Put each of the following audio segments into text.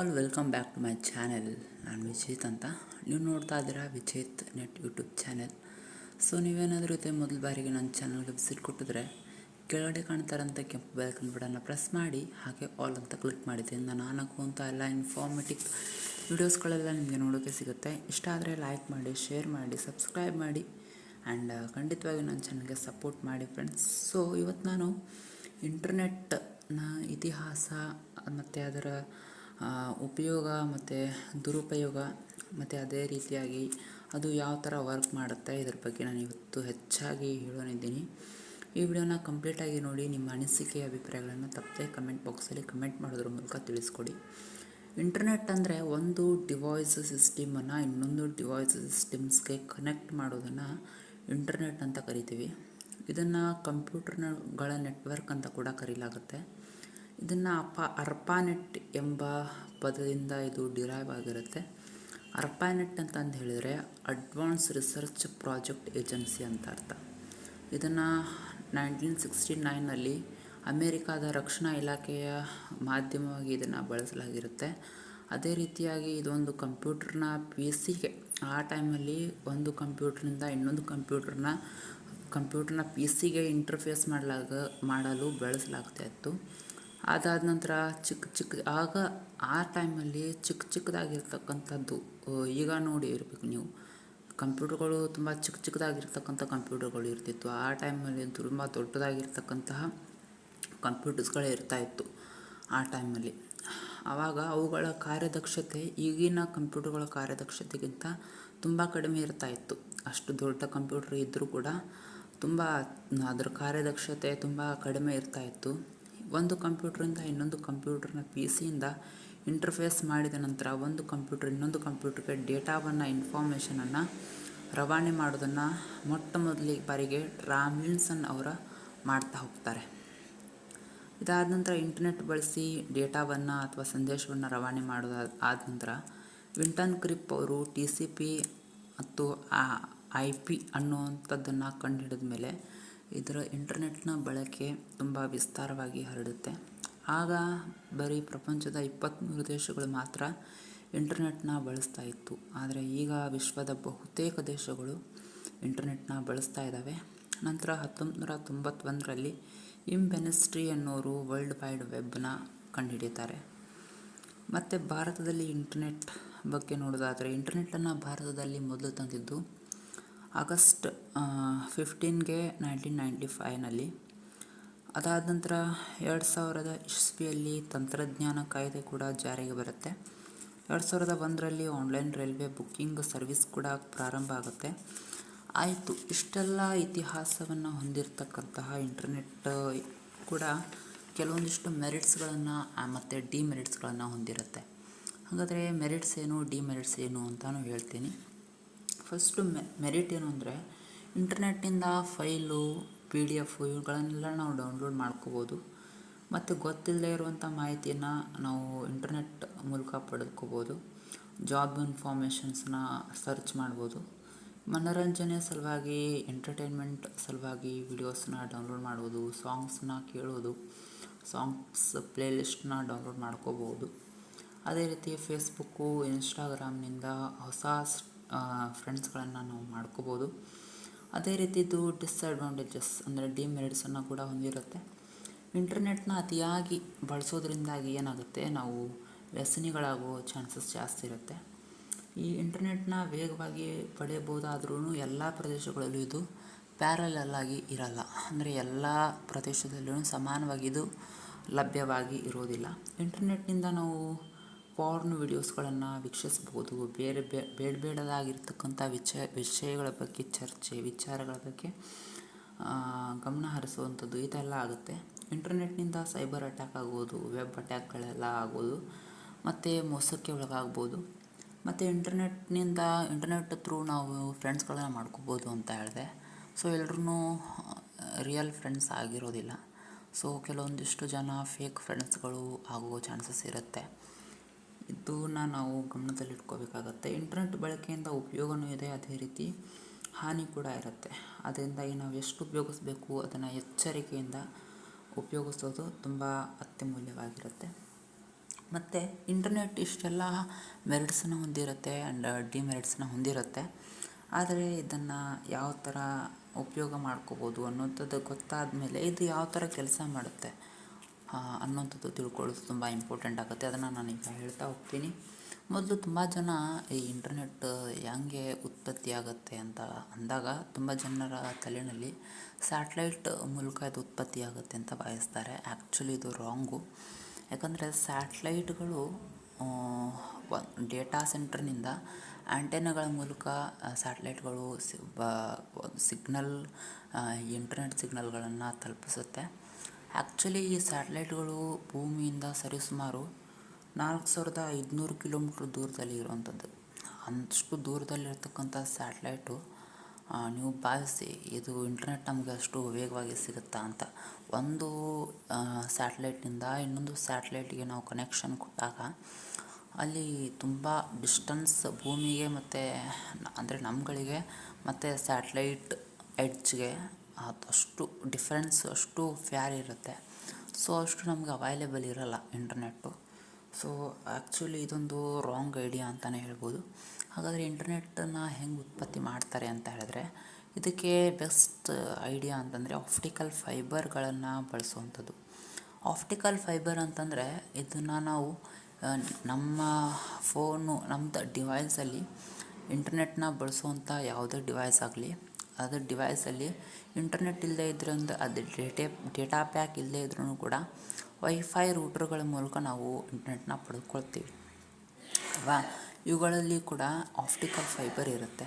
All welcome back to my channel ನಾನು ವಿಜಿತ್ ಅಂತ. ನೀವು ನೋಡ್ತಾ ಇದ್ದೀರಾ Vijith net YouTube channel. So ನೀವೇನಾದರೂ ಇದೆ ಮೊದಲ ಬಾರಿಗೆ ನನ್ನ ಚಾನಲ್ಗೆ ವಿಸಿಟ್ ಕೊಟ್ಟಿದ್ರೆ ಕೆಳಗಡೆ ಕಾಣ್ತಾರಂತ ಕೆಂಪು ಬೆಲ್ಕನ್ ಬಟನ್ನ ಪ್ರೆಸ್ ಮಾಡಿ, ಹಾಗೆ ಆಲ್ ಅಂತ ಕ್ಲಿಕ್ ಮಾಡಿದ್ದೀನಿ ನಾನು ಹಾಕುವಂಥ ಎಲ್ಲ ಇನ್ಫಾರ್ಮೇಟಿವ್ ವೀಡಿಯೋಸ್ಗಳೆಲ್ಲ ನಿಮಗೆ ನೋಡೋಕ್ಕೆ ಸಿಗುತ್ತೆ. ಇಷ್ಟ ಆದರೆ ಲೈಕ್ ಮಾಡಿ ಶೇರ್ ಮಾಡಿ ಸಬ್ಸ್ಕ್ರೈಬ್ ಮಾಡಿ ಆ್ಯಂಡ್ ಖಂಡಿತವಾಗಿ ನನ್ನ ಚಾನಲ್ಗೆ ಸಪೋರ್ಟ್ ಮಾಡಿ ಫ್ರೆಂಡ್ಸ್ ಸೊ ಇವತ್ತು ನಾನು ಇಂಟರ್ನೆಟ್ನ ಇತಿಹಾಸ ಮತ್ತು ಅದರ ಉಪಯೋಗ ಮತ್ತು ದುರುಪಯೋಗ ಮತ್ತು ಅದೇ ರೀತಿಯಾಗಿ ಅದು ಯಾವ ಥರ ವರ್ಕ್ ಮಾಡುತ್ತೆ ಇದ್ರ ಬಗ್ಗೆ ನಾನು ಇವತ್ತು ಹೆಚ್ಚಾಗಿ ಹೇಳೋನಿದ್ದೀನಿ. ಈ ವಿಡಿಯೋನ ಕಂಪ್ಲೀಟಾಗಿ ನೋಡಿ ನಿಮ್ಮ ಅನಿಸಿಕೆ, ಅಭಿಪ್ರಾಯಗಳನ್ನು ತಪ್ಪದೆ ಕಮೆಂಟ್ ಬಾಕ್ಸಲ್ಲಿ ಕಮೆಂಟ್ ಮಾಡೋದ್ರ ಮೂಲಕ ತಿಳಿಸ್ಕೊಡಿ. ಇಂಟರ್ನೆಟ್ ಅಂದರೆ ಒಂದು ಡಿವೈಸ್ ಸಿಸ್ಟಮನ್ನು ಇನ್ನೊಂದು ಡಿವೈಸ್ ಸಿಸ್ಟಮ್ಸ್ಗೆ ಕನೆಕ್ಟ್ ಮಾಡೋದನ್ನು ಇಂಟರ್ನೆಟ್ ಅಂತ ಕರಿತೀವಿ. ಇದನ್ನು ಕಂಪ್ಯೂಟರ್ನಗಳ ನೆಟ್ವರ್ಕ್ ಅಂತ ಕೂಡ ಕರೀಲಾಗುತ್ತೆ. ಇದನ್ನು ಅಪ ಅರ್ಪಾನೆಟ್ ಎಂಬ ಪದದಿಂದ ಇದು ಡಿರೈವ್ ಆಗಿರುತ್ತೆ. ಅರ್ಪಾನೆಟ್ ಅಂತ ಅಂದು ಹೇಳಿದರೆ ಅಡ್ವಾನ್ಸ್ ರಿಸರ್ಚ್ ಪ್ರಾಜೆಕ್ಟ್ ಏಜೆನ್ಸಿ ಅಂತ ಅರ್ಥ. ಇದನ್ನು ನೈನ್ಟೀನ್ ಸಿಕ್ಸ್ಟಿ ನೈನಲ್ಲಿ ಅಮೇರಿಕಾದ ರಕ್ಷಣಾ ಇಲಾಖೆಯ ಮಾಧ್ಯಮವಾಗಿ ಇದನ್ನು ಬಳಸಲಾಗಿರುತ್ತೆ. ಅದೇ ರೀತಿಯಾಗಿ ಇದೊಂದು ಕಂಪ್ಯೂಟರ್ನ ಪಿ ಸಿಗೆ ಆ ಟೈಮಲ್ಲಿ ಒಂದು ಕಂಪ್ಯೂಟ್ರಿಂದ ಇನ್ನೊಂದು ಕಂಪ್ಯೂಟರ್ನ ಕಂಪ್ಯೂಟರ್ನ ಪಿ ಸಿಗೆ ಇಂಟರ್ಫೇಸ್ ಮಾಡಲಾಗ ಮಾಡಲು ಬಳಸಲಾಗ್ತಾ ಇತ್ತು. ಅದಾದ ನಂತರ ಚಿಕ್ಕ ಚಿಕ್ಕ ಆಗ ಆ ಟೈಮಲ್ಲಿ ಚಿಕ್ಕ ಚಿಕ್ಕದಾಗಿರ್ತಕ್ಕಂಥದ್ದು ಈಗ ನೋಡಿ ಇರಬೇಕು ನೀವು. ಕಂಪ್ಯೂಟರ್ಗಳು ತುಂಬ ಚಿಕ್ಕ ಚಿಕ್ಕದಾಗಿರ್ತಕ್ಕಂಥ ಕಂಪ್ಯೂಟರ್ಗಳು ಇರ್ತಿತ್ತು. ಆ ಟೈಮಲ್ಲಿ ತುಂಬ ದೊಡ್ಡದಾಗಿರ್ತಕ್ಕಂತಹ ಕಂಪ್ಯೂಟರ್ಸ್ಗಳೇ ಇರ್ತಾ ಇತ್ತು ಆ ಟೈಮಲ್ಲಿ ಆವಾಗ ಅವುಗಳ ಕಾರ್ಯದಕ್ಷತೆ, ಈಗಿನ ಕಂಪ್ಯೂಟರ್ಗಳ ಕಾರ್ಯದಕ್ಷತೆಗಿಂತ ತುಂಬ ಕಡಿಮೆ ಇರ್ತಾ ಇತ್ತು. ಅಷ್ಟು ದೊಡ್ಡ ಕಂಪ್ಯೂಟರ್ ಇದ್ದರೂ ಕೂಡ ತುಂಬ ಅದರ ಕಾರ್ಯದಕ್ಷತೆ ತುಂಬ ಕಡಿಮೆ ಇರ್ತಾ ಇತ್ತು. ಒಂದು ಕಂಪ್ಯೂಟ್ರಿಂದ ಇನ್ನೊಂದು ಕಂಪ್ಯೂಟರ್ನ ಪಿ ಸಿಯಿಂದ ಇಂಟರ್ಫೇಸ್ ಮಾಡಿದ ನಂತರ ಒಂದು ಕಂಪ್ಯೂಟರ್ ಇನ್ನೊಂದು ಕಂಪ್ಯೂಟರ್ಗೆ ಡೇಟಾವನ್ನು ಇನ್ಫಾರ್ಮೇಷನನ್ನು ರವಾನೆ ಮಾಡೋದನ್ನು ಮೊಟ್ಟ ಮೊದಲಿ ಬಾರಿಗೆ ರಾಮ್ಲಿನ್ಸನ್ ಅವರ ಮಾಡ್ತಾ ಹೋಗ್ತಾರೆ. ಇದಾದ ನಂತರ ಇಂಟರ್ನೆಟ್ ಬಳಸಿ ಡೇಟಾವನ್ನು ಅಥವಾ ಸಂದೇಶವನ್ನು ರವಾನೆ ಮಾಡೋದ ಆದ ನಂತರ ವಿಂಟನ್ ಕ್ರಿಪ್ ಅವರು ಟಿ ಸಿ ಪಿ ಮತ್ತು ಐ ಪಿ ಅನ್ನುವಂಥದ್ದನ್ನು ಕಂಡುಹಿಡಿದ ಮೇಲೆ ಇದರ ಇಂಟರ್ನೆಟ್ನ ಬಳಕೆ ತುಂಬ ವಿಸ್ತಾರವಾಗಿ ಹರಡುತ್ತೆ. ಆಗ ಬರೀ ಪ್ರಪಂಚದ ಇಪ್ಪತ್ತ್ಮೂರು ದೇಶಗಳು ಮಾತ್ರ ಇಂಟರ್ನೆಟ್ನ ಬಳಸ್ತಾ ಇತ್ತು. ಆದರೆ ಈಗ ವಿಶ್ವದ ಬಹುತೇಕ ದೇಶಗಳು ಇಂಟರ್ನೆಟ್ನ ಬಳಸ್ತಾ ಇದ್ದಾವೆ ನಂತರ ಹತ್ತೊಂಬತ್ತು ನೂರ ತೊಂಬತ್ತೊಂದರಲ್ಲಿ ಇಮ್ ಬೆನೆಸ್ಟ್ರಿ ಅನ್ನೋರು ವರ್ಲ್ಡ್ ವೈಡ್ ವೆಬ್ನ ಕಂಡುಹಿಡಿತಾರೆ ಮತ್ತು ಭಾರತದಲ್ಲಿ ಇಂಟರ್ನೆಟ್ ಬಗ್ಗೆ ನೋಡೋದಾದರೆ ಇಂಟರ್ನೆಟ್ಟನ್ನು ಭಾರತದಲ್ಲಿ ಮೊದಲು ತಂದಿದ್ದು ಆಗಸ್ಟ್ ಫಿಫ್ಟೀನ್ಗೆ ನೈನ್ಟೀನ್ ನೈಂಟಿ ಫೈವ್ನಲ್ಲಿ ಅದಾದ ನಂತರ ಎರಡು ಸಾವಿರದ ಇಸ್ವಿಯಲ್ಲಿ ತಂತ್ರಜ್ಞಾನ ಕಾಯ್ದೆ ಕೂಡ ಜಾರಿಗೆ ಬರುತ್ತೆ. ಎರಡು ಸಾವಿರದ ಒಂದರಲ್ಲಿ ಆನ್ಲೈನ್ ರೈಲ್ವೆ ಬುಕ್ಕಿಂಗ್ ಸರ್ವಿಸ್ ಕೂಡ ಪ್ರಾರಂಭ ಆಗುತ್ತೆ. ಆಯಿತು, ಇಷ್ಟೆಲ್ಲ ಇತಿಹಾಸವನ್ನು ಹೊಂದಿರತಕ್ಕಂತಹ ಇಂಟರ್ನೆಟ್ ಕೂಡ ಕೆಲವೊಂದಿಷ್ಟು ಮೆರಿಟ್ಸ್ಗಳನ್ನು ಮತ್ತು ಡಿಮೆರಿಟ್ಸ್ಗಳನ್ನು ಹೊಂದಿರುತ್ತೆ. ಹಾಗಾದರೆ ಮೆರಿಟ್ಸ್ ಏನು ಡಿಮೆರಿಟ್ಸ್ ಏನು ಅಂತಲೂ ಹೇಳ್ತೀನಿ. ಫಸ್ಟು ಮೆ ಮೆರಿಟ್ ಏನು ಅಂದರೆ ಇಂಟರ್ನೆಟ್ಟಿಂದ ಫೈಲು ಪಿ ಡಿ ಎಫ್ ಇವುಗಳನ್ನೆಲ್ಲ ನಾವು ಡೌನ್ಲೋಡ್ ಮಾಡ್ಕೋಬೋದು. ಮತ್ತು ಗೊತ್ತಿಲ್ಲದೇ ಇರುವಂಥ ಮಾಹಿತಿಯನ್ನು ನಾವು ಇಂಟರ್ನೆಟ್ ಮೂಲಕ ಪಡೆದುಕೋಬೋದು. ಜಾಬ್ ಇನ್ಫಾರ್ಮೇಷನ್ಸ್ನ ಸರ್ಚ್ ಮಾಡ್ಬೋದು. ಮನೋರಂಜನೆ ಸಲುವಾಗಿ ಎಂಟರ್ಟೈನ್ಮೆಂಟ್ ಸಲುವಾಗಿ ವಿಡಿಯೋಸ್ನ ಡೌನ್ಲೋಡ್ ಮಾಡೋದು ಸಾಂಗ್ಸ್ನ ಕೇಳೋದು ಸಾಂಗ್ಸ್ ಪ್ಲೇಲಿಸ್ಟ್ನ ಡೌನ್ಲೋಡ್ ಮಾಡ್ಕೋಬೋದು. ಅದೇ ರೀತಿ ಫೇಸ್ಬುಕ್ಕು ಇನ್ಸ್ಟಾಗ್ರಾಮ್ನಿಂದ ಹೊಸ ಫ್ರೆಂಡ್ಸ್ಗಳನ್ನು ನಾವು ಮಾಡ್ಕೋಬೋದು. ಅದೇ ರೀತಿದು ಡಿಸ್ಅಡ್ವಾಂಟೇಜಸ್ ಅಂದರೆ ಡಿಮೆರಿಟ್ಸನ್ನು ಕೂಡ ಹೊಂದಿರುತ್ತೆ. ಇಂಟರ್ನೆಟ್ನ ಅತಿಯಾಗಿ ಬಳಸೋದ್ರಿಂದಾಗಿ ಏನಾಗುತ್ತೆ? ನಾವು ವ್ಯಸನಿಗಳಾಗೋ ಚಾನ್ಸಸ್ ಜಾಸ್ತಿ ಇರುತ್ತೆ. ಈ ಇಂಟರ್ನೆಟ್ನ ವೇಗವಾಗಿ ಪಡೆಯಬಹುದಾದ್ರೂ ಎಲ್ಲ ಪ್ರದೇಶಗಳಲ್ಲೂ ಇದು ಪ್ಯಾರಲಲ್ಲಾಗಿ ಇರಲ್ಲ. ಅಂದರೆ ಎಲ್ಲ ಪ್ರದೇಶದಲ್ಲೂ ಸಮಾನವಾಗಿ ಇದು ಲಭ್ಯವಾಗಿ ಇರೋದಿಲ್ಲ. ಇಂಟರ್ನೆಟ್ನಿಂದ ನಾವು ಪಾರ್ನ್ ವಿಡಿಯೋಸ್ಗಳನ್ನು ವೀಕ್ಷಿಸ್ಬೋದು ಬೇರೆ ಬೇ, ಬೇಡ ಬೇಡದಾಗಿರ್ತಕ್ಕಂಥ ವಿಚ, ವಿಷಯಗಳ ಬಗ್ಗೆ, ಚರ್ಚೆ, ವಿಚಾರಗಳ ಬಗ್ಗೆ ಗಮನ ಹರಿಸುವಂಥದ್ದು ಇದೆಲ್ಲ ಆಗುತ್ತೆ. ಇಂಟರ್ನೆಟ್ನಿಂದ ಸೈಬರ್ ಅಟ್ಯಾಕ್ ಆಗ್ಬೋದು ವೆಬ್ ಅಟ್ಯಾಕ್ಗಳೆಲ್ಲ ಆಗೋದು, ಮತ್ತು ಮೋಸಕ್ಕೆ ಒಳಗಾಗ್ಬೋದು. ಮತ್ತು ಇಂಟರ್ನೆಟ್ನಿಂದ, ಇಂಟರ್ನೆಟ್ ಥ್ರೂ ನಾವು ಫ್ರೆಂಡ್ಸ್ಗಳನ್ನ ಮಾಡ್ಕೋಬೋದು ಅಂತ ಹೇಳಿದೆ. ಸೊ ಎಲ್ಲರೂ ರಿಯಲ್ ಫ್ರೆಂಡ್ಸ್ ಆಗಿರೋದಿಲ್ಲ. ಸೊ, ಕೆಲವೊಂದಿಷ್ಟು ಜನ ಫೇಕ್ ಫ್ರೆಂಡ್ಸ್ಗಳು ಆಗೋ ಚಾನ್ಸಸ್ ಇರುತ್ತೆ. ಇದನ್ನ ನಾವು ಗಮನದಲ್ಲಿಟ್ಕೋಬೇಕಾಗತ್ತೆ. ಇಂಟರ್ನೆಟ್ ಬಳಕೆಯಿಂದ ಉಪಯೋಗವೂ ಇದೆ, ಅದೇ ರೀತಿ ಹಾನಿ ಕೂಡ ಇರುತ್ತೆ. ಅದರಿಂದಾಗಿ ನಾವು ಎಷ್ಟು ಉಪಯೋಗಿಸ್ಬೇಕು ಅದನ್ನು ಎಚ್ಚರಿಕೆಯಿಂದ ಉಪಯೋಗಿಸೋದು ತುಂಬ ಅತ್ಯಮೂಲ್ಯವಾಗಿರುತ್ತೆ. ಮತ್ತು ಇಂಟರ್ನೆಟ್ ಇಷ್ಟೆಲ್ಲ ಮೆರಿಟ್ಸನ್ನು ಹೊಂದಿರುತ್ತೆ ಆ್ಯಂಡ್ ಡಿಮೆರಿಟ್ಸನ್ನು ಹೊಂದಿರುತ್ತೆ. ಆದರೆ ಇದನ್ನು ಯಾವ ಥರ ಉಪಯೋಗ ಮಾಡ್ಕೋಬೋದು ಅನ್ನೋಂಥದ್ದು ಗೊತ್ತಾದ ಮೇಲೆ ಇದು ಯಾವ ಥರ ಕೆಲಸ ಮಾಡುತ್ತೆ? ಅನ್ನೋಂಥದ್ದು ತಿಳ್ಕೊಳ್ಳೋದು ತುಂಬ ಇಂಪಾರ್ಟೆಂಟ್ ಆಗುತ್ತೆ. ಅದನ್ನು ಈಗ ಹೇಳ್ತಾ ಹೋಗ್ತೀನಿ. ಮೊದಲು ತುಂಬ ಜನ ಈ ಇಂಟರ್ನೆಟ್ ಹೆಂಗೆ ಉತ್ಪತ್ತಿ ಆಗುತ್ತೆ ಅಂತ ಅಂದಾಗ ತುಂಬ ಜನರ ತಲೆಯಲ್ಲಿ ಸ್ಯಾಟ್ಲೈಟ್ ಮೂಲಕ ಇದು ಉತ್ಪತ್ತಿ ಆಗುತ್ತೆ ಅಂತ ಭಾವಿಸ್ತಾರೆ ಆ್ಯಕ್ಚುಲಿ ಇದು ರಾಂಗು ಯಾಕಂದರೆ ಸ್ಯಾಟ್ಲೈಟ್ಗಳು ಡೇಟಾ ಸೆಂಟ್ರ್ನಿಂದ ಆ್ಯಂಟೆನಗಳ ಮೂಲಕ ಸ್ಯಾಟ್ಲೈಟ್ಗಳು ಸಿಗ್ನಲ್ ಇಂಟರ್ನೆಟ್ ಸಿಗ್ನಲ್ಗಳನ್ನು ತಲುಪಿಸುತ್ತೆ. ಆ್ಯಕ್ಚುಲಿ ಈ ಸ್ಯಾಟಲೈಟ್ಗಳು ಭೂಮಿಯಿಂದ ಸರಿಸುಮಾರು ನಾಲ್ಕು ಸಾವಿರದ ಐದುನೂರು ಕಿಲೋಮೀಟ್ರ್ ದೂರದಲ್ಲಿ ಇರುವಂಥದ್ದು. ಅಷ್ಟು ದೂರದಲ್ಲಿರ್ತಕ್ಕಂಥ ಸ್ಯಾಟಲೈಟು ನೀವು ಭಾವಿಸಿ ಇದು ಇಂಟರ್ನೆಟ್ ನಮಗೆ ಅಷ್ಟು ವೇಗವಾಗಿ ಸಿಗುತ್ತಾ ಅಂತ. ಒಂದು ಸ್ಯಾಟಲೈಟ್ನಿಂದ ಇನ್ನೊಂದು ಸ್ಯಾಟಲೈಟ್ಗೆ ನಾವು ಕನೆಕ್ಷನ್ ಕೊಟ್ಟಾಗ ಅಲ್ಲಿ ತುಂಬ ಡಿಸ್ಟೆನ್ಸ್ ಭೂಮಿಗೆ ಮತ್ತು, ಅಂದರೆ ನಮ್ಮಗಳಿಗೆ ಮತ್ತು ಸ್ಯಾಟ್ಲೈಟ್ ಎಡ್ಜ್ಗೆ ಅಷ್ಟು ಡಿಫ್ರೆನ್ಸ್ ಅಷ್ಟು ಫ್ಯಾರ್ ಇರುತ್ತೆ. ಸೊ ಅಷ್ಟು ನಮ್ಗೆ ಅವೈಲೇಬಲ್ ಇರೋಲ್ಲ ಇಂಟರ್ನೆಟ್ಟು ಸೊ ಆ್ಯಕ್ಚುಲಿ ಇದೊಂದು ರಾಂಗ್ ಐಡಿಯಾ ಅಂತಲೇ ಹೇಳ್ಬೋದು. ಹಾಗಾದರೆ ಇಂಟರ್ನೆಟ್ಟನ್ನು ಹೆಂಗೆ ಉತ್ಪತ್ತಿ ಮಾಡ್ತಾರೆ ಅಂತ ಹೇಳಿದ್ರೆ, ಇದಕ್ಕೆ ಬೆಸ್ಟ್ ಐಡಿಯಾ ಅಂತಂದರೆ ಆಪ್ಟಿಕಲ್ ಫೈಬರ್ಗಳನ್ನು ಬಳಸುವಂಥದ್ದು. ಆಪ್ಟಿಕಲ್ ಫೈಬರ್ ಅಂತಂದರೆ ಇದನ್ನು ನಾವು ನಮ್ಮ ಫೋನು ನಮ್ಮದು ಡಿವೈಸಲ್ಲಿ ಇಂಟರ್ನೆಟ್ನ ಬಳಸುವಂಥ ಯಾವುದೇ ಡಿವೈಸ್ ಆಗಲಿ ಅದು ಡಿವೈಸಲ್ಲಿ ಇಂಟರ್ನೆಟ್ ಇಲ್ಲದೇ ಇದ್ರಿಂದ ಅದು ಡೇಟೆ ಡೇಟಾ ಪ್ಯಾಕ್ ಇಲ್ಲದೇ ಇದ್ರೂ ಕೂಡ ವೈಫೈ ರೂಟರ್ಗಳ ಮೂಲಕ ನಾವು ಇಂಟರ್ನೆಟ್ನ ಪಡೆದುಕೊಳ್ತೀವಿ ಅಲ್ವಾ? ಇವುಗಳಲ್ಲಿ ಕೂಡ ಆಪ್ಟಿಕಲ್ ಫೈಬರ್ ಇರುತ್ತೆ.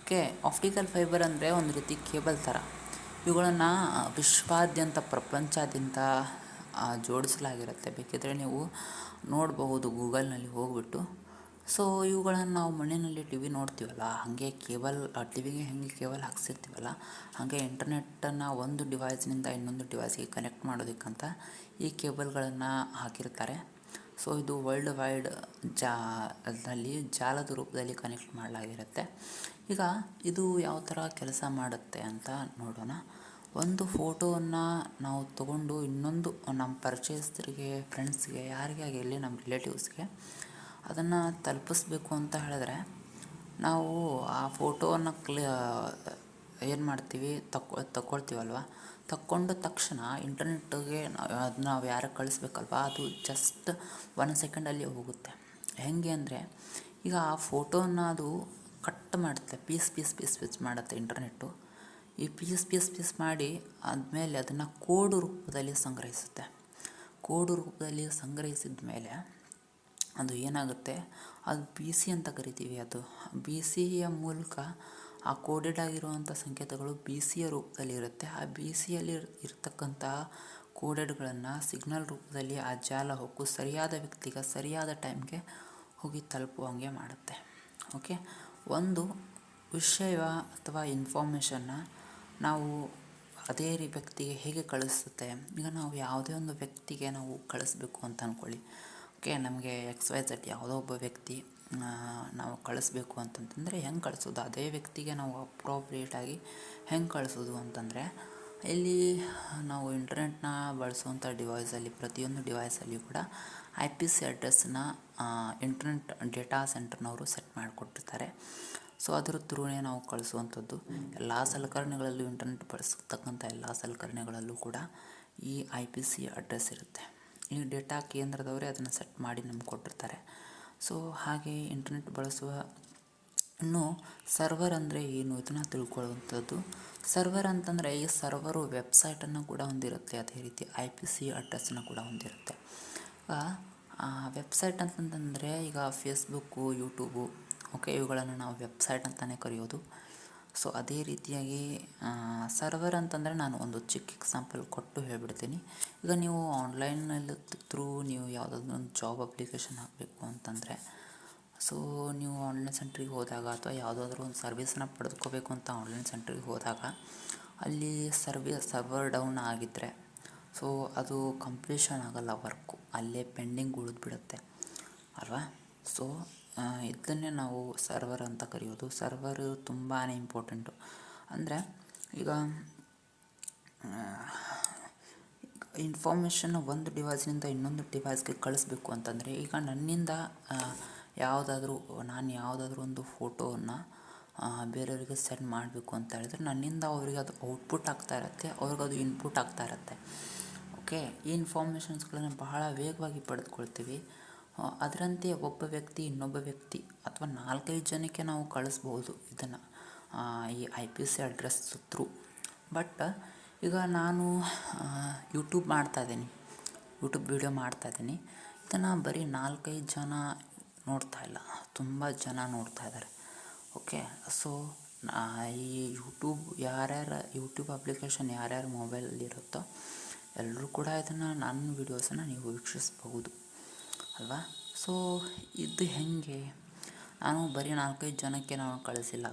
ಓಕೆ ಆಪ್ಟಿಕಲ್ ಫೈಬರ್ ಅಂದರೆ ಒಂದು ರೀತಿ ಕೇಬಲ್ ಥರ ಇವುಗಳನ್ನು ವಿಶ್ವಾದ್ಯಂತ ಪ್ರಪಂಚಾದ್ಯಂತ ಜೋಡಿಸಲಾಗಿರುತ್ತೆ. ಬೇಕಿದ್ದರೆ ನೀವು ನೋಡಬಹುದು ಗೂಗಲ್ನಲ್ಲಿ ಹೋಗ್ಬಿಟ್ಟು. ಸೊ ಇವುಗಳನ್ನು ನಾವು ಮನೆಯಲ್ಲಿ ಟಿ ವಿ ನೋಡ್ತೀವಲ್ಲ, ಹಾಗೆ ಕೇಬಲ್ ಟಿ ವಿಗೆ ಹೆಂಗೆ ಕೇಬಲ್ ಹಾಕ್ಸಿರ್ತೀವಲ್ಲ, ಹಾಗೆ ಇಂಟರ್ನೆಟ್ಟನ್ನು ಒಂದು ಡಿವೈಸ್ನಿಂದ ಇನ್ನೊಂದು ಡಿವೈಸ್ಗೆ ಕನೆಕ್ಟ್ ಮಾಡೋದಕ್ಕಂತ ಈ ಕೇಬಲ್ಗಳನ್ನು ಹಾಕಿರ್ತಾರೆ. ಸೊ ಇದು ವರ್ಲ್ಡ್ ವೈಡ್ ಜಾಲದಲ್ಲಿ ಜಾಲದ ರೂಪದಲ್ಲಿ ಕನೆಕ್ಟ್ ಮಾಡಲಾಗಿರುತ್ತೆ. ಈಗ ಇದು ಯಾವ ಥರ ಕೆಲಸ ಮಾಡುತ್ತೆ ಅಂತ ನೋಡೋಣ. ಒಂದು ಫೋಟೋವನ್ನು ನಾವು ತಗೊಂಡು ಇನ್ನೊಂದು ನಮ್ಮ ಪರಿಚಯಸ್ಥರಿಗೆ ಫ್ರೆಂಡ್ಸ್ಗೆ ಯಾರಿಗೆ ಆಗಿರಲಿ ನಮ್ಮ ರಿಲೇಟಿವ್ಸ್ಗೆ ಅದನ್ನು ತಲುಪಿಸ್ಬೇಕು ಅಂತ ಹೇಳಿದ್ರೆ ನಾವು ಆ ಫೋಟೋವನ್ನು ಕ್ಲಿ, ಏನು ಮಾಡ್ತೀವಿ ತಕ್ಕೊ ತಗೊಳ್ತೀವಲ್ವ ತಕ್ಕೊಂಡ ತಕ್ಷಣ ಇಂಟರ್ನೆಟ್ಗೆ ಅದನ್ನ ನಾವು ಯಾರಿಗೆ ಕಳಿಸ್ಬೇಕಲ್ವ? ಅದು ಜಸ್ಟ್ ಒನ್ ಸೆಕೆಂಡಲ್ಲಿ ಹೋಗುತ್ತೆ. ಹೇಗೆ ಅಂದರೆ ಈಗ ಆ ಫೋಟೋನ ಅದು ಕಟ್ ಮಾಡುತ್ತೆ ಪೀಸ್ ಪೀಸ್ ಪೀಸ್ ಪೀಸ್ ಮಾಡುತ್ತೆ ಇಂಟರ್ನೆಟ್ಟು. ಈ ಪೀಸ್ ಪೀಸ್ ಪೀಸ್ ಮಾಡಿ ಆದಮೇಲೆ ಅದನ್ನು ಕೋಡು ರೂಪದಲ್ಲಿ ಸಂಗ್ರಹಿಸುತ್ತೆ. ಕೋಡು ರೂಪದಲ್ಲಿ ಸಂಗ್ರಹಿಸಿದ ಮೇಲೆ ಅದು ಏನಾಗುತ್ತೆ? ಅದು ಬಿ ಸಿ ಅಂತ ಕರಿತೀವಿ ಅದು. ಬಿ ಸಿಯ ಮೂಲಕ ಆ ಕೋಡೆಡ್ ಆಗಿರುವಂಥ ಸಂಕೇತಗಳು ಬಿ ಸಿಯ ರೂಪದಲ್ಲಿ ಇರುತ್ತೆ ಆ ಬಿ ಸಿಯಲ್ಲಿ ಇರತಕ್ಕಂಥ ಕೋಡೆಡ್ಗಳನ್ನು ಸಿಗ್ನಲ್ ರೂಪದಲ್ಲಿ ಆ ಜಾಲ ಹೊಕ್ಕು ಸರಿಯಾದ ವ್ಯಕ್ತಿಗೆ ಸರಿಯಾದ ಟೈಮ್ಗೆ ಹೋಗಿ ತಲುಪುವಂಗೆ ಮಾಡುತ್ತೆ. ಓಕೆ ಒಂದು ವಿಷಯ ಅಥವಾ ಇನ್ಫಾರ್ಮೇಷನ್ನ ನಾವು ಅದೇ ರೀ ವ್ಯಕ್ತಿಗೆ ಹೇಗೆ ಕಳಿಸುತ್ತೆ? ಈಗ ನಾವು ಯಾವುದೇ ಒಂದು ವ್ಯಕ್ತಿಗೆ ನಾವು ಕಳಿಸ್ಬೇಕು ಅಂತ ಅಂದ್ಕೊಳ್ಳಿ ಓಕೆ, ನಮಗೆ ಎಕ್ಸ್ ವೈ ಝಡ್ ಯಾವುದೋ ಒಬ್ಬ ವ್ಯಕ್ತಿ ನಾವು ಕಳಿಸ್ಬೇಕು ಅಂತಂತಂದರೆ ಹೆಂಗೆ ಕಳಿಸೋದು? ಅದೇ ವ್ಯಕ್ತಿಗೆ ನಾವು ಅಪ್ರೋಪ್ರಿಯೇಟಾಗಿ ಹೆಂಗೆ ಕಳಿಸೋದು ಅಂತಂದರೆ, ಇಲ್ಲಿ ನಾವು ಇಂಟರ್ನೆಟ್ನ ಬಳಸುವಂಥ ಡಿವೈಸಲ್ಲಿ ಪ್ರತಿಯೊಂದು ಡಿವೈಸಲ್ಲಿ ಕೂಡ ಐ ಪಿ ಸಿ ಅಡ್ರೆಸ್ನ ಇಂಟರ್ನೆಟ್ ಡೇಟಾ ಸೆಂಟರ್ನವರು ಸೆಟ್ ಮಾಡಿಕೊಟ್ಟಿರ್ತಾರೆ. ಸೊ ಅದರ ಥ್ರೂನೇ ನಾವು ಕಳಿಸುವಂಥದ್ದು. ಎಲ್ಲ ಸಲಕರಣೆಗಳಲ್ಲೂ ಇಂಟರ್ನೆಟ್ ಬಳಸತಕ್ಕಂಥ ಎಲ್ಲ ಸಲಕರಣೆಗಳಲ್ಲೂ ಕೂಡ ಈ ಐ ಪಿ ಸಿ ಅಡ್ರೆಸ್ ಇರುತ್ತೆ. ಈ ಡೇಟಾ ಕೇಂದ್ರದವರೇ ಅದನ್ನು ಸೆಟ್ ಮಾಡಿ ನಮ್ಗೆ ಕೊಟ್ಟಿರ್ತಾರೆ. ಸೊ ಹಾಗೆ ಇಂಟರ್ನೆಟ್ ಬಳಸುವ ಇನ್ನು ಸರ್ವರ್ ಅಂದರೆ ಏನು ಇದನ್ನು ತಿಳ್ಕೊಳ್ಳುವಂಥದ್ದು. ಸರ್ವರ್ ಅಂತಂದರೆ ಈ ಸರ್ವರು ವೆಬ್ಸೈಟನ್ನು ಕೂಡ ಹೊಂದಿರುತ್ತೆ. ಅದೇ ರೀತಿ ಐ ಪಿ ಸಿ ಅಡ್ರೆಸ್ಸನ್ನು ಕೂಡ ಹೊಂದಿರುತ್ತೆ. ವೆಬ್ಸೈಟ್ ಅಂತಂತಂದರೆ ಈಗ ಫೇಸ್ಬುಕ್ಕು ಯೂಟ್ಯೂಬು ಓಕೆ ಇವುಗಳನ್ನು ನಾವು ವೆಬ್ಸೈಟ್ ಅಂತಲೇ ಕರೆಯೋದು. ಸೊ ಅದೇ ರೀತಿಯಾಗಿ ಸರ್ವರ್ ಅಂತಂದರೆ ನಾನು ಒಂದು ಚಿಕ್ಕ ಎಕ್ಸಾಂಪಲ್ ಕೊಟ್ಟು ಹೇಳ್ಬಿಡ್ತೀನಿ. ಈಗ ನೀವು ಆನ್ಲೈನಲ್ಲಿ ಥ್ರೂ ನೀವು ಯಾವುದಾದ್ರು ಒಂದು ಜಾಬ್ ಅಪ್ಲಿಕೇಶನ್ ಹಾಕಬೇಕು ಅಂತಂದರೆ ಸೊ ನೀವು ಆನ್ಲೈನ್ ಸೆಂಟ್ರಿಗೆ ಹೋದಾಗ ಅಥವಾ ಯಾವುದಾದ್ರೂ ಒಂದು ಸರ್ವಿಸನ್ನ ಪಡೆದುಕೋಬೇಕು ಅಂತ ಆನ್ಲೈನ್ ಸೆಂಟ್ರಿಗೆ ಹೋದಾಗ, ಅಲ್ಲಿ ಸರ್ವಿ ಸರ್ವರ್ ಡೌನ್ ಆಗಿದ್ದರೆ ಸೊ ಅದು ಕಂಪ್ಲೀಷನ್ ಆಗೋಲ್ಲ ವರ್ಕು ಅಲ್ಲೇ ಪೆಂಡಿಂಗ್ ಉಳಿದ್ಬಿಡುತ್ತೆ. ಅಲ್ವಾ? ಸೊ ಇದನ್ನೇ ನಾವು ಸರ್ವರ್ ಅಂತ ಕರೆಯೋದು. ಸರ್ವರ್ ತುಂಬಾ ಇಂಪಾರ್ಟೆಂಟು ಅಂದರೆ ಈಗ ಇನ್ಫಾರ್ಮೇಷನ್ ಒಂದು ಡಿವೈಸ್ನಿಂದ ಇನ್ನೊಂದು ಡಿವೈಸ್ಗೆ ಕಳಿಸ್ಬೇಕು ಅಂತಂದರೆ, ಈಗ ನನ್ನಿಂದ ಯಾವುದಾದ್ರೂ, ನಾನು ಯಾವುದಾದ್ರೂ ಒಂದು ಫೋಟೋವನ್ನು ಬೇರೆಯವರಿಗೆ ಸೆಂಡ್ ಮಾಡಬೇಕು ಅಂತ ಹೇಳಿದ್ರೆ ನನ್ನಿಂದ ಅವರಿಗೆ ಅದು ಔಟ್ಪುಟ್ ಆಗ್ತಾ ಇರುತ್ತೆ, ಅವ್ರಿಗೆ ಅದು ಇನ್ಪುಟ್ ಆಗ್ತಾ ಇರುತ್ತೆ. ಓಕೆ ಈ ಇನ್ಫಾರ್ಮೇಷನ್ಸ್ಗಳನ್ನು ಬಹಳ ವೇಗವಾಗಿ ಪಡೆದುಕೊಳ್ತೀವಿ. ಅದರಂತೆ ಒಬ್ಬ ವ್ಯಕ್ತಿ ಇನ್ನೊಬ್ಬ ವ್ಯಕ್ತಿ ಅಥವಾ ನಾಲ್ಕೈದು ಜನಕ್ಕೆ ನಾವು ಕಳಿಸ್ಬೋದು ಇದನ್ನು. ಈ I P C address through but, ಈಗ ನಾನು ಯೂಟ್ಯೂಬ್ ಮಾಡ್ತಾ ಇದ್ದೀನಿ. ಯೂಟ್ಯೂಬ್ ವೀಡಿಯೋ ಮಾಡ್ತಾ ಇದ್ದೀನಿ. ಇದನ್ನು ಬರೀ ನಾಲ್ಕೈದು ಜನ ನೋಡ್ತಾ ಇಲ್ಲ. ತುಂಬ ಜನ ನೋಡ್ತಾ ಇದ್ದಾರೆ. ಓಕೆ, ಸೊ ಈ ಯೂಟ್ಯೂಬ್ ಯಾರ್ಯಾರ, ಯೂಟ್ಯೂಬ್ ಅಪ್ಲಿಕೇಶನ್ ಯಾರ್ಯಾರ ಮೊಬೈಲಲ್ಲಿರುತ್ತೋ ಎಲ್ಲರೂ ಕೂಡ ಇದನ್ನು ನನ್ನ ವೀಡಿಯೋಸನ್ನು ನೀವು ವೀಕ್ಷಿಸಬಹುದು. ಅಲ್ವಾ? ಸೊ ಇದು ಹೇಗೆ? ನಾನು ಬರೀ ನಾಲ್ಕೈದು ಜನಕ್ಕೆ ನಾನು ಕಳಿಸಿಲ್ಲ.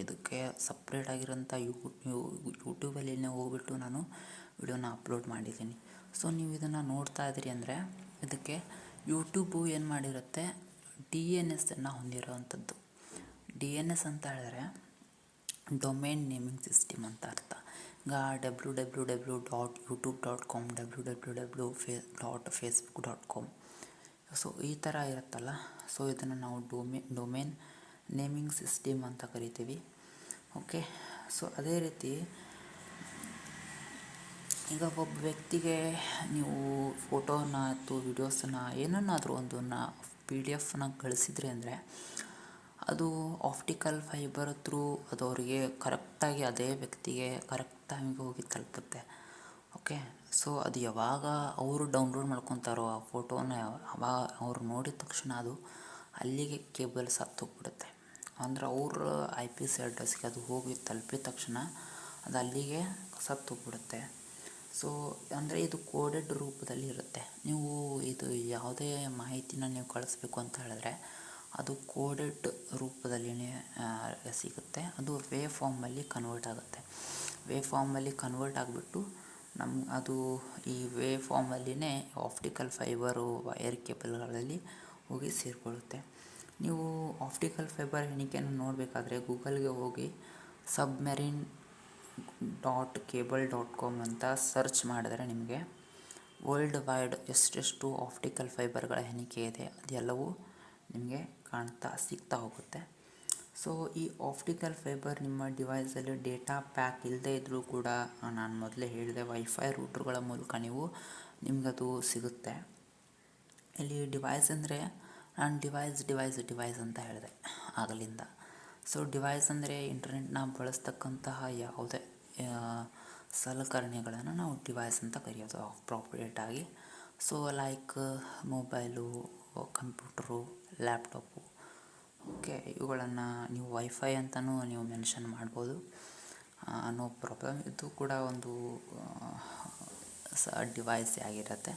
ಇದಕ್ಕೆ ಸಪ್ರೇಟ್ ಆಗಿರೋಂಥ ಯೂ ಯೂಟ್ಯೂಬಲ್ಲಿ ಹೋಗ್ಬಿಟ್ಟು ನಾನು ವಿಡಿಯೋನ ಅಪ್ಲೋಡ್ ಮಾಡಿದ್ದೀನಿ. ಸೊ ನೀವು ಇದನ್ನು ನೋಡ್ತಾ ಇದ್ದೀರಿ ಅಂದರೆ ಇದಕ್ಕೆ ಯೂಟ್ಯೂಬು ಏನು ಮಾಡಿರುತ್ತೆ? ಡಿ ಎನ್ ಎಸ್ಸನ್ನು ಹೊಂದಿರೋವಂಥದ್ದು ಡಿ ಎನ್ ಎಸ್ ಅಂತ ಹೇಳಿದ್ರೆ ಡೊಮೇನ್ ನೇಮಿಂಗ್ ಸಿಸ್ಟಮ್ ಅಂತ ಅರ್ಥ. ಈಗ W W W dot YouTube dot com W W W fee dot Facebook dot com so ಈ ಥರ ಇರುತ್ತಲ್ಲ. ಸೊ ಇದನ್ನು ನಾವು ಡೊಮೆ, ಡೊಮೇನ್ ನೇಮಿಂಗ್ ಸಿಸ್ಟಮ್ ಅಂತ ಕರಿತೀವಿ. ಓಕೆ ಸೊ ಅದೇ ರೀತಿ ಈಗ ಒಬ್ಬ ವ್ಯಕ್ತಿಗೆ ನೀವು ಫೋಟೋನ ಅಥವಾ ವಿಡಿಯೋಸನ್ನ ಏನನ್ನಾದರೂ ಒಂದನ್ನ ಪಿ ಡಿ ಎಫ್ನ ಕಳಿಸಿದ್ರಿ ಅಂದರೆ ಅದು ಆಪ್ಟಿಕಲ್ ಫೈಬರ್ ಥ್ರೂ ಅದು ಅವರಿಗೆ ಕರೆಕ್ಟಾಗಿ ಅದೇ ವ್ಯಕ್ತಿಗೆ ಕರೆಕ್ಟ್ ಟೈಮಿಗೆ ಹೋಗಿ ತಲುಪುತ್ತೆ. ಓಕೆ ಸೊ ಅದು ಯಾವಾಗ ಅವರು ಡೌನ್ಲೋಡ್ ಮಾಡ್ಕೊತಾರೋ ಆ ಫೋಟೋನ ಅವಾಗ ಅವ್ರು ನೋಡಿದ ತಕ್ಷಣ ಅದು ಅಲ್ಲಿಗೆ ಕೇಬಲ್ ಸತ್ತೋಗ್ಬಿಡುತ್ತೆ ಅಂದ್ರೆ ಅವ್ರ ಐ ಪಿ ಸಿ ಅಡ್ರೆಸ್ಗೆ ಅದು ಹೋಗಿ ತಲುಪಿದ ತಕ್ಷಣ ಅದು ಅಲ್ಲಿಗೆ ಸತ್ತೋಗ್ಬಿಡುತ್ತೆ ಸೊ ಅಂದರೆ ಇದು ಕೋಡೆಡ್ ರೂಪದಲ್ಲಿ ಇರುತ್ತೆ. ನೀವು ಇದು ಯಾವುದೇ ಮಾಹಿತಿನ ನೀವು ಕಳಿಸ್ಬೇಕು ಅಂತ ಹೇಳಿದ್ರೆ ಅದು ಕೋಡೆಡ್ ರೂಪದಲ್ಲಿ ಸಿಗುತ್ತೆ. ಅದು ವೇ ಫಾರ್ಮಲ್ಲಿ ಕನ್ವರ್ಟ್ ಆಗುತ್ತೆ. ವೇ ಫಾರ್ಮಲ್ಲಿ ಕನ್ವರ್ಟ್ ಆಗಿಬಿಟ್ಟು ನಮ್ಮ ಅದು ಈ ವೇ ಫಾರ್ಮಲ್ಲಿನೇ ಆಪ್ಟಿಕಲ್ ಫೈಬರು ವೈರ್ ಕೇಬಲ್ಗಳಲ್ಲಿ ಹೋಗಿ ಸೇರಿಕೊಳ್ಳುತ್ತೆ. ನೀವು ಆಪ್ಟಿಕಲ್ ಫೈಬರ್ ಎಣಿಕೆಯನ್ನು ನೋಡಬೇಕಾದ್ರೆ ಗೂಗಲ್ಗೆ ಹೋಗಿ submarine dot cable dot com ಅಂತ ಸರ್ಚ್ ಮಾಡಿದ್ರೆ ನಿಮಗೆ ವರ್ಲ್ಡ್ ವೈಡ್ ಎಷ್ಟೆಷ್ಟು ಆಪ್ಟಿಕಲ್ ಫೈಬರ್ಗಳ ಎಣಿಕೆ ಇದೆ. ಅದೆಲ್ಲವೂ ನಿಮಗೆ ಕಾಣ್ತಾ, ಸಿಗ್ತಾ ಹೋಗುತ್ತೆ. ಸೊ ಈ ಆಪ್ಟಿಕಲ್ ಫೈಬರ್ ನಿಮ್ಮ ಡಿವೈಸಲ್ಲಿ ಡೇಟಾ ಪ್ಯಾಕ್ ಇಲ್ಲದೇ ಇದ್ದರೂ ಕೂಡ ನಾನು ಮೊದಲೇ ಹೇಳಿದೆ ವೈಫೈ ರೂಟ್ರುಗಳ ಮೂಲಕ ನೀವು ನಿಮಗದು ಸಿಗುತ್ತೆ. ಇಲ್ಲಿ ಡಿವೈಸ್ ಅಂದರೆ, ನಾನು ಡಿವೈಸ್ ಡಿವೈಸ್ ಡಿವೈಸ್ ಅಂತ ಹೇಳಿದೆ ಆಗಲಿಂದ ಸೊ ಡಿವೈಸ್ ಅಂದರೆ ಇಂಟರ್ನೆಟ್ನ ಬಳಸ್ತಕ್ಕಂತಹ ಯಾವುದೇ ಸಲಕರಣೆಗಳನ್ನು ನಾವು ಡಿವೈಸ್ ಅಂತ ಕರೆಯೋದು ಪ್ರಾಪ್ರಿಯೇಟಾಗಿ so like mobile computer laptop okay, ಇವುಗಳನ್ನು ನೀವು ವೈಫೈ ಅಂತಲೂ ನೀವು ಮೆನ್ಷನ್ ಮಾಡ್ಬೋದು. ನೋ ಪ್ರಾಬ್ಲಮ್ ಇದು ಕೂಡ ಒಂದು ಸ ಡಿವೈಸ್ ಆಗಿರುತ್ತೆ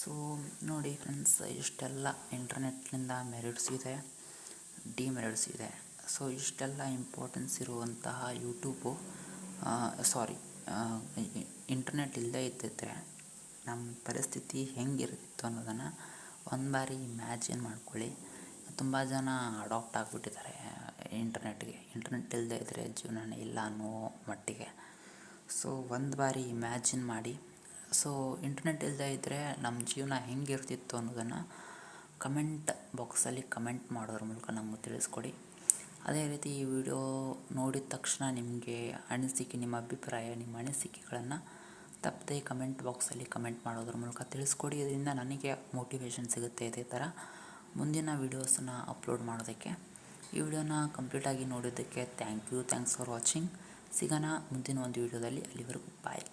ಸೊ ನೋಡಿ ಫ್ರೆಂಡ್ಸ್ ಇಷ್ಟೆಲ್ಲ ಇಂಟರ್ನೆಟ್ನಿಂದ ಮೆರಿಟ್ಸ್ ಇದೆ ಡಿಮೆರಿಟ್ಸ್ ಇದೆ. ಸೊ ಇಷ್ಟೆಲ್ಲ ಇಂಪಾರ್ಟೆನ್ಸ್ ಇರುವಂತಹ ಯೂಟ್ಯೂಬು ಸಾರಿ ಇಂಟರ್ನೆಟ್ ಇಲ್ಲದೇ ಇದ್ದಿದ್ರೆ ನಮ್ಮ ಪರಿಸ್ಥಿತಿ ಹೆಂಗಿರ್ತಿತ್ತು ಅನ್ನೋದನ್ನು ಒಂದು ಬಾರಿ ಇಮ್ಯಾಜಿನ್ ಮಾಡ್ಕೊಳ್ಳಿ. ತುಂಬ ಜನ ಅಡಾಪ್ಟ್ ಆಗಿಬಿಟ್ಟಿದ್ದಾರೆ ಇಂಟರ್ನೆಟ್ಗೆ ಇಂಟರ್ನೆಟ್ ಇಲ್ಲದೆ ಇದ್ದರೆ ಜೀವನ ಇಲ್ಲ ಅನ್ನೋ ಮಟ್ಟಿಗೆ. ಸೊ ಒಂದು ಬಾರಿ ಇಮ್ಯಾಜಿನ್ ಮಾಡಿ. ಸೊ ಇಂಟರ್ನೆಟ್ ಇಲ್ಲದೆ ಇದ್ದರೆ ನಮ್ಮ ಜೀವನ ಹೆಂಗಿರ್ತಿತ್ತು ಅನ್ನೋದನ್ನು ಕಮೆಂಟ್ ಬಾಕ್ಸಲ್ಲಿ ಕಮೆಂಟ್ ಮಾಡೋದ್ರ ಮೂಲಕ ನಮಗೆ ತಿಳಿಸ್ಕೊಡಿ. ಅದೇ ರೀತಿ ಈ ವಿಡಿಯೋ ನೋಡಿದ ತಕ್ಷಣ ನಿಮಗೆ ಅನಿಸಿಕೆ, ನಿಮ್ಮ ಅಭಿಪ್ರಾಯ, ನಿಮ್ಮ ಅನಿಸಿಕೆಗಳನ್ನು ತಪ್ಪದೆ ಕಮೆಂಟ್ ಬಾಕ್ಸಲ್ಲಿ ಕಮೆಂಟ್ ಮಾಡೋದ್ರ ಮೂಲಕ ತಿಳಿಸ್ಕೊಡಿ. ಇದರಿಂದ ನನಗೆ ಮೋಟಿವೇಶನ್ ಸಿಗುತ್ತೆ ಇದೇ ಥರ ಮುಂದಿನ ವೀಡಿಯೋಸನ್ನು ಅಪ್ಲೋಡ್ ಮಾಡೋದಕ್ಕೆ. ಈ ವಿಡಿಯೋನ ಕಂಪ್ಲೀಟಾಗಿ ನೋಡೋದಕ್ಕೆ thank you thanks for watching ಸಿಗೋಣ ಮುಂದಿನ ಒಂದು ವೀಡಿಯೋದಲ್ಲಿ ಅಲ್ಲಿವರೆಗೂ ಬಾಯ್